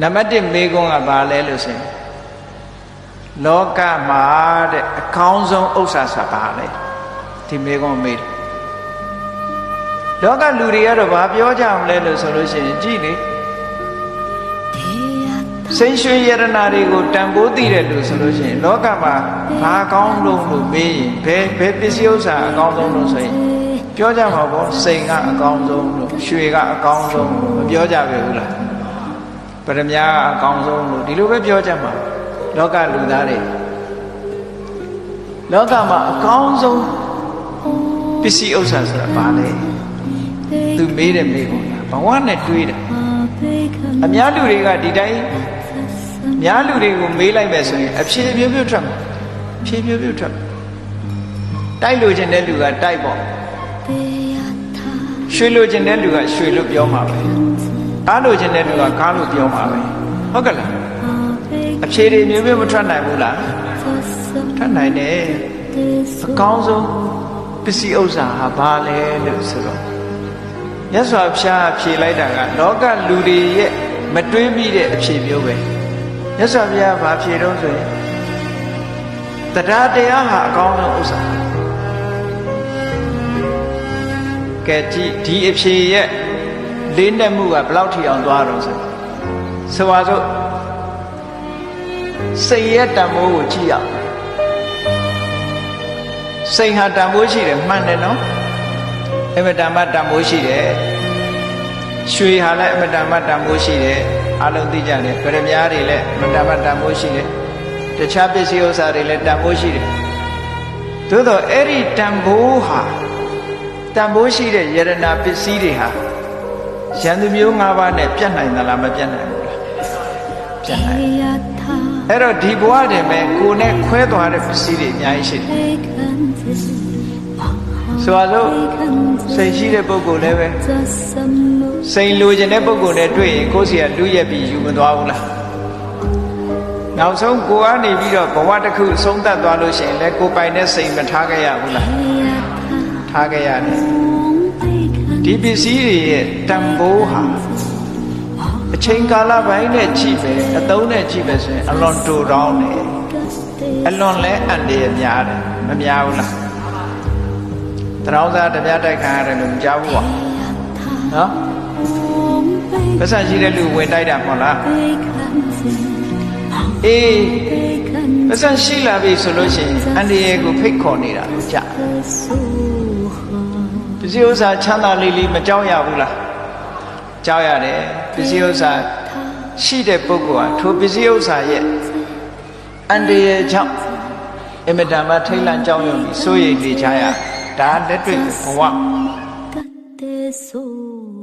နံပါတ်1မေးခွန်းကဘာလဲလို့ဆိုရင်လောကမှာတဲ့အကောင်းဆုံးဥစ္စာဆိုတာဘာလဲဒီမေးခွန်းမေးတယ်လောကလူတွေကတော့ဘာပြောကြမလဲလို့ဆိုလို့ရှိရင်ကြည့်လေစိတ်ရွှင်ယရနာတွေကိုတန်ဖိုးသိတဲ့လူဆိုလို့ရှိရင်လောကမှာဘာကောင်းလို့လို့မေးရင်ဘယ်ဘယ်ပစ္စည်းဥစ္စာအကောင်းဆုံးလို့ဆိုရင်ပြောကြမှာပေါ့စိန်ကအကောင်းဆုံးလို့ရွှေကအကောင်းဆုံးလို့မပြောကြပဲဘူးလား ပရမညာကအကောင်းဆုံးလို့ဒီလိုပဲပြောကြမှာလောကလူသားတွေလောကမှာအကောင်းဆုံးပစ္စည်းဥစ္စာဆိုတာဘာလဲသူမေးတယ်မေးကုန်တာဘဝနဲ့တွေးတယ်အများလူတွေကဒီတိုင်းများလူတွေကိုမေးလိုက်မယ်ဆိုရင်အဖြေမျိုးမျိုးထွက်မှာဖြေမျိုးမျိုးထွက်မှာတိုက်လို့ခြင်းတဲ့လူကတိုက်ပေါ့ရွှေလို့ခြင်းတဲ့လူကရွှေလို့ပြောမှာပဲ ကားလို့ခြင်းတဲ့လူကကားလို့ပြောမှာပဲဟုတ်ကဲ့လားအဖြေတွေမျိုးမျိုးမထွက်နိုင်ဘူးလားထွက်နိုင်တယ်အကောင်းဆုံးပစ္စည်းဥစ္စာဟာဘာလဲလို့ဆိုတော့မြတ်စွာဘုရားဖြေလိုက်တာကလောကလူတွေရဲ့မတွေးမိတဲ့အဖြေမျိုးပဲမြတ်စွာဘုရားဘာဖြေတော့ဆိုရင်တရားတရားဟာအကောင်းဆုံးဥစ္စာကဲကြည့်ဒီအဖြေရဲ့ လေးနက်မှုကဘယ်လောက်ထိအောင်သွားတော့ဆိုဆိုပါစို့စိတ်ရဲ့တန်ဖိုးကိုကြည့်ရအောင်စိတ်ဟာတန်ဖိုးရှိတယ်မှန်တယ်နော်အမတန်မှတန်ဖိုးရှိတယ်ရွှေဟာလည်းအမတန်မှတန်ဖိုးရှိတယ်အလုံးသိကြတယ်ဗရမ ्या တွေလည်းအမတန်မှတန်ဖိုးရှိတယ်တခြားပစ္စည်းဥစ္စာတွေလည်းတန်ဖိုးရှိတယ်သို့တော့အဲ့ဒီတန်ဖိုးဟာတန်ဖိုးရှိတဲ့ယရနာပစ္စည်းတွေဟာ ရန်သူမျိုး၅ပါးနဲ့ပြတ်နိုင်သလားမပြတ်နိုင်ဘူးလားပြတ်နိုင်အဲ့တော့ဒီဘဝတည်းပဲကိုယ်နဲ့ခွဲသွားတဲ့ပစ္စည်းတွေအများကြီးရှိတယ်ဆိုပါစို့စိတ်ရှိတဲ့ပုဂ္ဂိုလ်လည်းပဲစိတ်လိုချင်တဲ့ပုဂ္ဂိုလ်နဲ့တွေ့ရင်ကိုယ်စီကလူရက်ပြီးယူမသွားဘူးလားနောက်ဆုံးကိုယ်ကနေပြီးတော့ဘဝတစ်ခုဆုံးသက်သွားလို့ရှိရင်လည်းကိုယ်ပိုင်တဲ့စိတ်မထားခဲ့ရဘူးလားထားခဲ့ရတယ် ဒီပစ္စည်းတွေရဲ့တန်ဖိုးဟာအချိန်ကာလပိုင်းနဲ့ကြည့်ပဲအသုံးနဲ့ကြည့်ပဲဆိုရင်အလွန်တူတောင်းတယ်အလွန်လဲအန္တရာယ်များတယ်မများဘူးလားတရောင်းစားတပြားတိုက်ခံရတယ်လို့မကြောက်ဘူးပေါ့နော်ပတ်စံရှိတဲ့လူဝင်တိုက်တာမဟုတ်လားအေးပတ်စံရှိလာပြီဆိုလို့ရှိရင်အန္တရာယ်ကိုဖိတ်ခေါ်နေတာလို့ကြာ ပစ္စည်းဥစ္စာချမ်းသာလေးလေးမကြောက်ရဘူးလားကြောက်ရတယ်ပစ္စည်းဥစ္စာရှိတဲ့ပုဂ္ဂိုလ်ဟာထိုပစ္စည်းဥစ္စာရဲ့အန္တရာယ်ကြောင့်အင်မတန်မှထိတ်လန့်ကြောက်ရွံ့ပြီးစိုးရိမ်နေကြရဒါလက်တွေ့ဘဝ Te soho